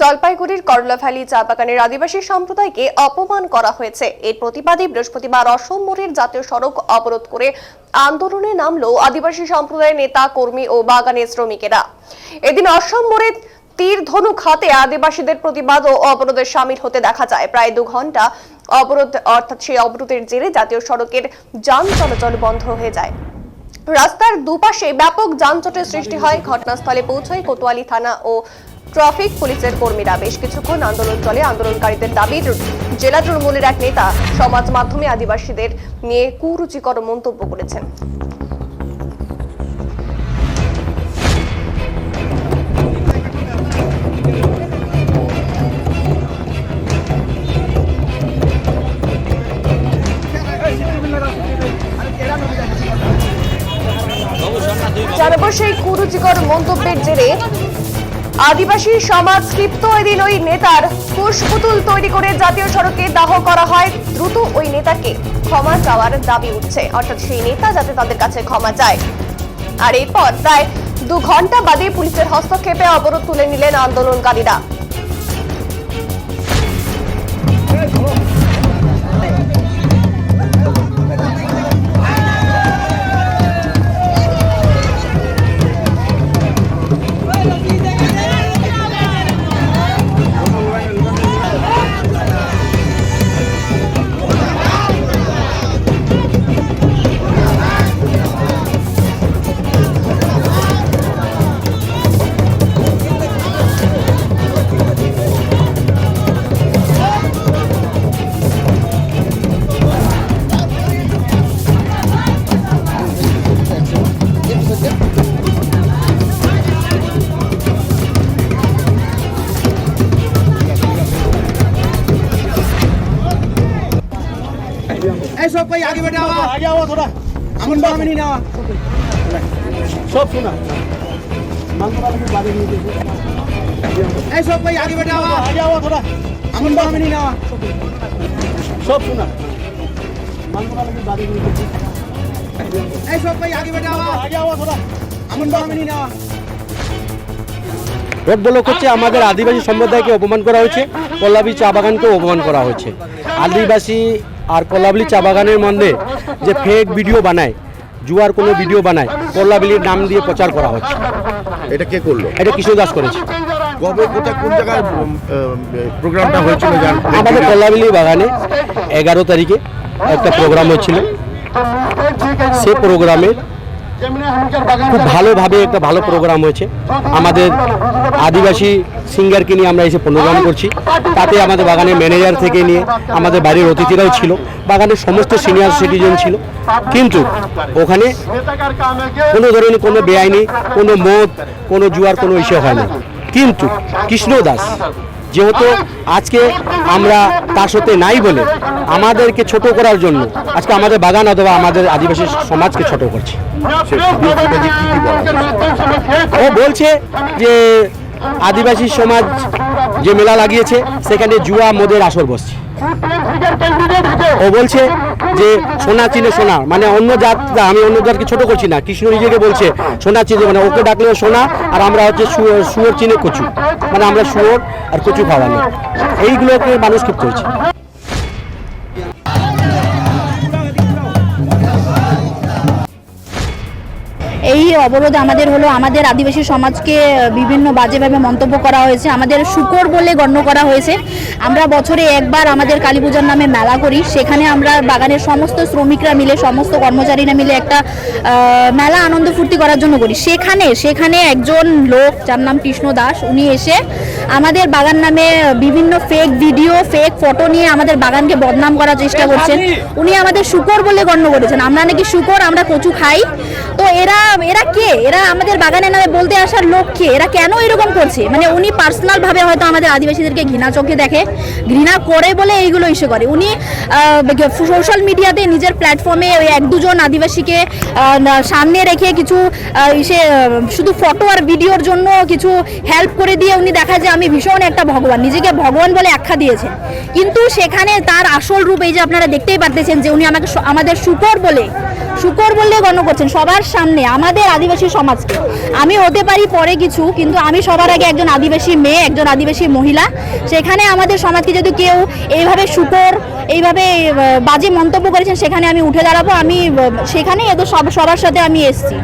জলপাইগুড়ির করলাভ্যালি চা বাগানের আদিবাসী সম্প্রদায়কে অপমান করা হয়েছে। এর প্রতিবাদে বৃহস্পতিবার অসম মোড়ের জাতীয় সড়ক অবরোধ করে আন্দোলনে নামলো আদিবাসী সম্প্রদায়ের নেতা, কর্মী ও বাগানের শ্রমিকেরা। এদিন অসম মোড়ে তীর ধনুক হাতে আদিবাসীদের প্রতিবাদ ও অবরোধে সামিল হতে দেখা যায়। প্রায় দু ঘণ্টা অবরোধ, অর্থাৎ সেই অবরোধের জেরে জাতীয় সড়কের যান চলাচল বন্ধ হয়ে যায়। রাস্তার দুপাশে ব্যাপক যানজটের সৃষ্টি হয়। ঘটনাস্থলে পৌঁছয় কোতোয়ালি থানা ও ট্রাফিক পুলিশের কর্মীরা বেশ কিছুক্ষণ আন্দোলন চলে। আন্দোলনকারীদের দাবি, জেলা তৃণমূলের এক নেতা সমাজ মাধ্যমে আদিবাসীদের নিয়ে কুরুচিকর মন্তব্য করেছেন। জানাব সেই কুরুচিকর মন্তব্যের জেরে আদিবাসী সমাজ তৃপ্ত এদিন ওই নেতার পুষ্পুতুল তৈরি করে জাতীয় সড়কে দাহ করা হয়। দ্রুত ওই নেতাকে ক্ষমা চাওয়ার দাবি উঠছে। অর্থাৎ সেই নেতা যাতে তাদের কাছে ক্ষমা চায়। আর এরপর প্রায় দু ঘণ্টা বাদে পুলিশের হস্তক্ষেপে অবরোধ তুলে নিলেন আন্দোলনকারীরা। ऐसो कोई आगे बैठा हुआ। आगे आओ थोड़ा। अमन बाबा में नहीं ना सब सुना। ऐसो कोई आगे बैठा हुआ। आगे आओ थोड़ा। अमन बाबा में नहीं ना सब सुना। ऐसो कोई आगे बैठा हुआ। आगे आओ थोड़ा। अमन बाबा में नहीं ना রোড ব্লক হচ্ছে আমাদের আদিবাসী সম্প্রদায়কে অপমান করা হয়েছে কল্লাবি চা বাগানকেও অপমান করা হয়েছে। আদিবাসী আর কল্লাবলি চা বাগানের মধ্যে যে ফেক ভিডিও বানায় জুয়ার কোনো ভিডিও বানায় কল্লাবিলির নাম দিয়ে প্রচার করা হচ্ছে। এটা কে করল? এটা কিশোর দাস করেছে। কবে কোথায় কোন জায়গায় প্রোগ্রামটা হয়েছিল আমাদের কল্লাবিলি বাগানে এগারো তারিখে একটা প্রোগ্রাম হচ্ছিল। সে প্রোগ্রামে খুব ভালোভাবে একটা ভালো প্রোগ্রাম হয়েছে। আমাদের আদিবাসী সিঙ্গারকে নিয়ে আমরা এসে প্রোগ্রাম করছি। তাতে আমাদের বাগানের ম্যানেজার থেকে নিয়ে আমাদের বাড়ির অতিথিরাও ছিল। বাগানের সমস্ত সিনিয়র সিটিজেন ছিল। কিন্তু ওখানে কোনো ধরনের কোনো বেআইনি, কোনো মদ, কোনো জুয়ার কোনো ইস্যু হয় না কিন্তু কৃষ্ণ দাস যেহেতু আজকে আমরা তার সাথে নাই বলে আমাদেরকে ছোট করার জন্য আজকে আমাদের বাগান অথবা আমাদের আদিবাসী সমাজকে ছোট করছে। ও বলছে যে আদিবাসী সমাজ যে মেলা লাগিয়েছে, সেখানে জুয়া, মদের আসর বসছে। ও বলছে যে, সোনা চিনে সোনা মানে অন্য জাত আমি অন্য জাতকে ছোট করছি না, কৃষ্ণ নিজেকে বলছে, সোনা চিনে মানে ওকে ডাকলে সোনা, আর আমরা হচ্ছে শুয়োর চিনে কচু মানে আমরা শুয়োর আর কচু খাওয়ানো এইগুলোকে মানুষ ক্ষিপ্ত হয়েছে। অবরোধ আমাদের হলো আমাদের আদিবাসী সমাজকে বিভিন্ন বাজেভাবে মন্তব্য করা হয়েছে। আমাদের শুকর বলে গণ্য করা হয়েছে। আমরা বছরে একবার আমাদের কালী পূজার নামে মেলা করি। সেখানে আমরা বাগানের সমস্ত শ্রমিকরা মিলে সমস্ত কর্মচারীরা মিলে একটা মেলা আনন্দ ফুর্তি করার জন্য করি। সেখানে সেখানে একজন লোক যার নাম কৃষ্ণ দাস উনি এসে আমাদের বাগান নামে বিভিন্ন ফেক ভিডিও ফেক ফটো নিয়ে আমাদের বাগানকে বদনাম করার চেষ্টা করছেন। উনি আমাদের শুকর বলে গণ্য করেছেন। আমরা নাকি শুকর আমরা কচু খাই। তো এরা এরা কে? এরা আমাদের বাগানের নামে বলতে আসার লোক কে? এরা কেন এরকম করছে? মানে উনি পার্সোনাল ভাবে হয়তো আমাদের আদিবাসীদেরকে ঘৃণা চোখে দেখে, ঘৃণা করে বলে এইগুলো ইস্যু করে। উনি সোশ্যাল মিডিয়াতে নিজের প্ল্যাটফর্মে ওই এক দুজন আদিবাসীকে সামনে রেখে কিছু ইসে, শুধু ফটো আর ভিডিওর জন্য কিছু হেল্প করে দিয়ে উনি দেখা যে আমি ভীষণ একটা ভগবান, নিজেকে ভগবান বলে আখ্যা দিয়েছেন। কিন্তু সেখানে তার আসল রূপ এই যে আপনারা দেখতেই পারতেছেন যে উনি আমাকে আমাদের শুকর বলে, শুকর বললে গণ্য করছেন। সবার সামনে আমাদের আদিবাসী সমাজকে। আমি হতে পারি পরে কিছু কিন্তু আমি সবার আগে একজন আদিবাসী মেয়ে একজন আদিবাসী মহিলা। সেখানে আমাদের সমাজকে যদি কেউ এইভাবে শুকর এইভাবে বাজে মন্তব্য করেছেন সেখানে আমি উঠে দাঁড়াবো। আমি আহ, সেখানেই এদের সব সবার সাথে আমি এসছি।